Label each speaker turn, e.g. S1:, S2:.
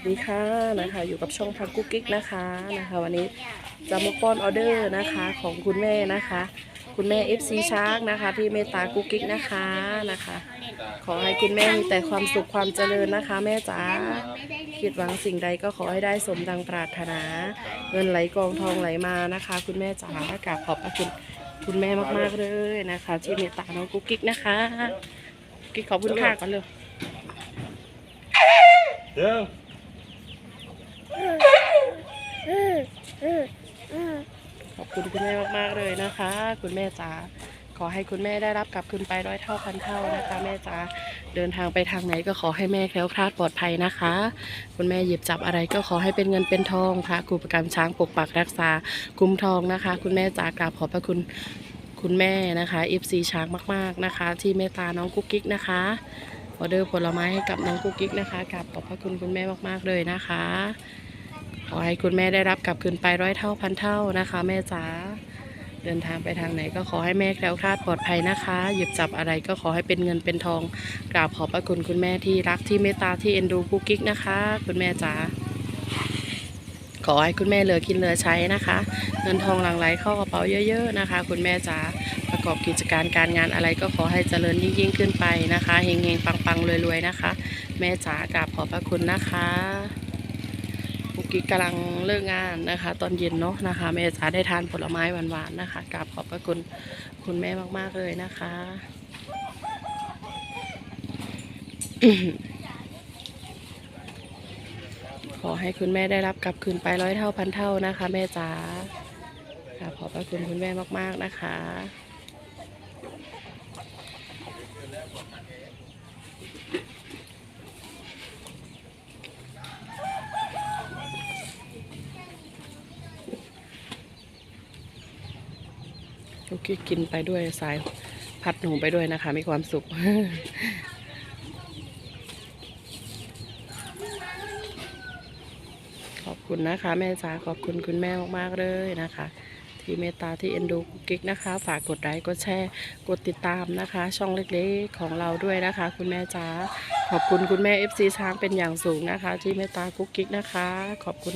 S1: สดีค่ะนะคะอยู่กับช่องพักกุ๊กกิ๊กนะคะนะคะ วันนี้จะมาป้อนออเดอร์นะคะของคุณแม่นะคะ คุณแม่ FC ชาร์กนะคะ ที่เมตตากุ๊กกิ๊กนะคะนะคะ ขอให้คุณแม่มีแต่ความสุขความเจริญนะคะ แม่จ๋าคิดหวังสิ่งใดก็ขอให้ได้สมดังปรารถนา เงินไหลกองทองไหลมานะคะ คุณแม่จ๋ากราบขอบพระคุณคุณแม่มากๆเลยนะคะ ที่เมตตาน้องกุ๊กกิ๊กนะคะกิ๊กขอบคุณค่ะก่อนเร็ว
S2: เดี๋ยว
S1: ขอบคุณคุณแม่มากๆเลยนะคะ คุณแม่จ๋าขอให้คุณแม่ได้รับกลับคืนไปร้อยเท่าพันเท่านะคะ แม่จ๋าเดินทางไปทางไหนก็ขอให้แม่แคล้วคลาดปลอดภัยนะคะ คุณแม่หยิบจับอะไรก็ขอให้เป็นเงินเป็นทองค่ะครูประกำช้างปกปักรักษาคุ้มทองนะคะ คุณแม่จ๋ากราบขอบพระคุณคุณแม่นะคะเอฟซีช้างมากๆนะคะ ที่เมตตาน้องกุ๊กกิ๊กนะคะออเดอร์ผลไม้ให้กับน้องกุ๊กกิ๊กนะคะกราบขอบพระคุณคุณแม่มากๆเลยนะคะ ขอให้คุณแม่ได้รับกลับคืนไปร้อยเท่าพันเท่านะคะ แม่จ๋าเดินทางไปทางไหนก็ขอให้แม่แคล้วคลาดปลอดภัยนะคะ หยิบจับอะไรก็ขอให้เป็นเงินเป็นทอง กราบขอบพระคุณคุณแม่ที่รักที่เมตตาที่เอ็นดูกุ๊กกิ๊กนะคะ คุณแม่จ๋าขอให้คุณแม่เหลือกินเหลือใช้นะคะ เงินทองหลั่งไหลเข้ากระเป๋าเยอะ ๆนะคะ คุณแม่จ๋าประกอบกิจการการงานอะไรก็ขอให้เจริญยิ่งๆขึ้นไปนะคะเฮงๆปังๆรวยๆนะคะ แม่จ๋ากราบขอบพระคุณนะคะ กิ๊กกำลังเลิกงานนะคะ ตอนเย็นเนาะนะคะแม่จ๋าได้ทานผลไม้หวานๆนะคะกราบขอบพระคุณคุณแม่มากๆเลยนะคะขอให้คุณแม่ได้รับกลับคืนไปร้อยเท่าพันเท่านะคะ แม่จ๋ากราบขอบพระคุณคุณแม่มาก ๆ นะคะ ลูกกิ๊กกินไปด้วยสายพัดหนูไปด้วยนะคะ มีความสุข ขอบคุณนะคะ แม่จ๋าขอบคุณคุณแม่มากๆเลยนะคะ ที่เมตตาที่เอ็นดูกุ๊กกิ๊กนะคะ ฝากกดไลค์กดแชร์กดติดตามนะคะ ช่องเล็กๆของเราด้วยนะคะ คุณแม่จ๋าขอบคุณคุณแม่ FC ช้างเป็นอย่างสูงนะคะ ที่เมตตากุ๊กกิ๊กนะคะ ขอบคุณ